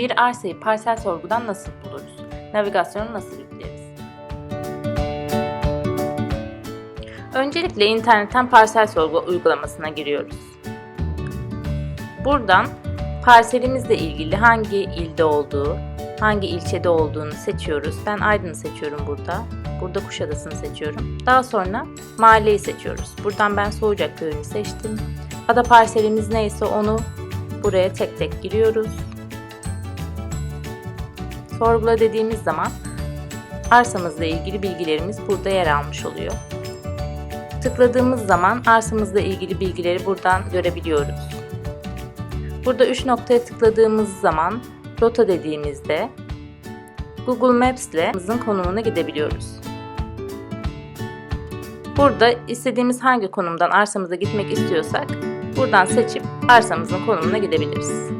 Bir arsayı parsel sorgudan nasıl buluruz? Navigasyonu nasıl yükleriz? Öncelikle internetten parsel sorgu uygulamasına giriyoruz. Buradan parselimizle ilgili hangi ilde olduğu, hangi ilçede olduğunu seçiyoruz. Ben Aydın'ı seçiyorum burada. Burada Kuşadası'nı seçiyorum. Daha sonra mahalleyi seçiyoruz. Buradan ben Soğucak köyünü seçtim. Ada parselimiz neyse onu buraya tek tek giriyoruz. Sorgula dediğimiz zaman arsamızla ilgili bilgilerimiz burada yer almış oluyor. Tıkladığımız zaman arsamızla ilgili bilgileri buradan görebiliyoruz. Burada 3 noktaya tıkladığımız zaman rota dediğimizde Google Maps ile konumuna gidebiliyoruz. Burada istediğimiz hangi konumdan arsamıza gitmek istiyorsak buradan seçip arsamızın konumuna gidebiliriz.